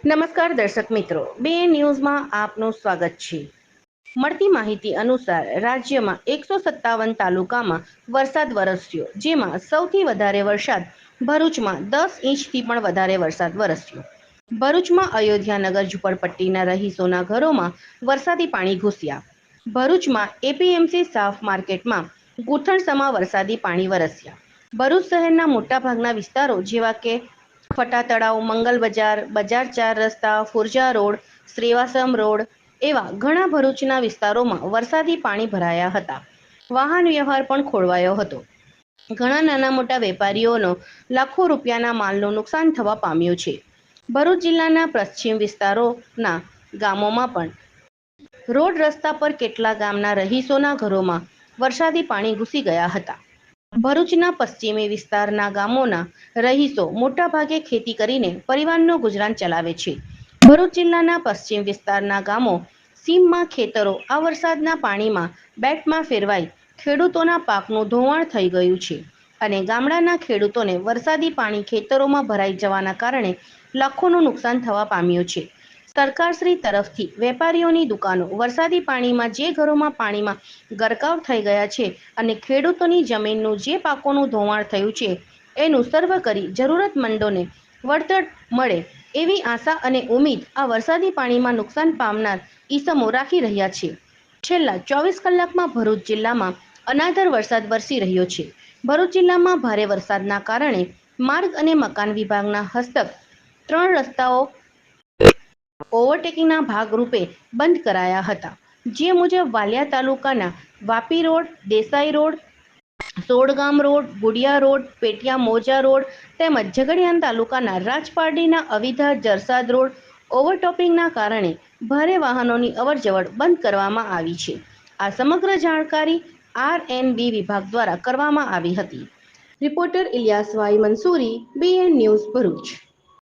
નમસ્કાર દર્શક મિત્રો. બે ન્યૂઝમાં આપનું સ્વાગત છે. મળતી માહિતી અનુસાર રાજ્યમાં એકસો સત્તાવન તાલુકામાં વરસાદ વરસ્યો, જેમાં સૌથી વધારે વરસાદ ભરૂચમાં દસ ઇંચથી પણ વધારે વરસાદ વરસ્યો. ભરૂચમાં અયોધ્યાનગર, ઝુંપડપટ્ટીના રહીશોના ઘરોમાં વરસાદી પાણી ઘૂસ્યા. ભરૂચમાં એપીએમસી સાફ માર્કેટમાં ગૂંથણસમા વરસાદી પાણી વરસ્યા. ભરૂચ શહેરના મોટાભાગના વિસ્તારો જેવા કે ફટા તળાવ, મંગલ બજાર બજાર ચાર રસ્તા, ફુરજા રોડ, શ્રીવાસમ રોડ એવા ઘણા ભરૂચના વિસ્તારોમાં વરસાદી પાણી ભરાયા હતા. વાહન વ્યવહાર પણ ખોળવાયો હતો. ઘણા નાના મોટા વેપારીઓનો લાખો રૂપિયાના માલનું નુકસાન થવા પામ્યું છે. ભરૂચ જિલ્લાના પશ્ચિમ વિસ્તારોના ગામોમાં પણ રોડ રસ્તા પર કેટલા ગામના રહીશોના ઘરોમાં વરસાદી પાણી ઘૂસી ગયા હતા. ભરૂચના પશ્ચિમી વિસ્તારના ગામોના રહીશો મોટાભાગે ખેતી કરીને પરિવારનું ગુજરાન ચલાવે છે. ભરૂચ જિલ્લાના પશ્ચિમ વિસ્તારના ગામો સીમમાં ખેતરો, આ વરસાદના પાણીમાં બેટમાં ફેરવાઈ ખેડૂતોના પાકનું ધોવાણ થઈ ગયું છે અને ગામડાના ખેડૂતોને વરસાદી પાણી ખેતરોમાં ભરાઈ જવાના કારણે લાખોનું નુકસાન થવા પામ્યું છે. સરકારશ્રી તરફથી વેપારીઓની દુકાનો વરસાદી પાણીમાં જે ઘરોમાં પાણીમાં ગરકાવ થઈ ગયા છે અને ખેડૂતોની જમીનનું જે પાકોનું ધોવાણ થયું છે, એનું સર્વ કરી જરૂરતમંદોને વળતર મળે એવી આશા અને ઉમીદ આ વરસાદી પાણીમાં નુકસાન પામનાર ઈસમો રાખી રહ્યા છે. છેલ્લા ચોવીસ કલાકમાં ભરૂચ જિલ્લામાં અનાદર વરસાદ વરસી રહ્યો છે. ભરૂચ જિલ્લામાં ભારે વરસાદના કારણે માર્ગ અને મકાન વિભાગના હસ્તક, ત્રણ રસ્તાઓ ઓવરટેકિંગના ભાગરૂપે બંધ કરાયા હતા. જે મુજબ વાલિયા તાલુકાના Vapi road, Desai road Sodgam road, Gudiya road, Petiya મોજા રોડ તેમજ ઝઘડિયાન તાલુકાના રાજપારડીના અવિધા જરસાદ રોડ ઓવરટોપિંગના કારણે ભારે વાહનોની અવરજવર બંધ કરવામાં આવી છે. આ સમગ્ર જાણકારી આર એન બી વિભાગ દ્વારા કરવામાં આવી હતી. રિપોર્ટર ઇલિયાસ વાઈ મંસૂરી, બીએન ન્યૂઝ ભરૂચ.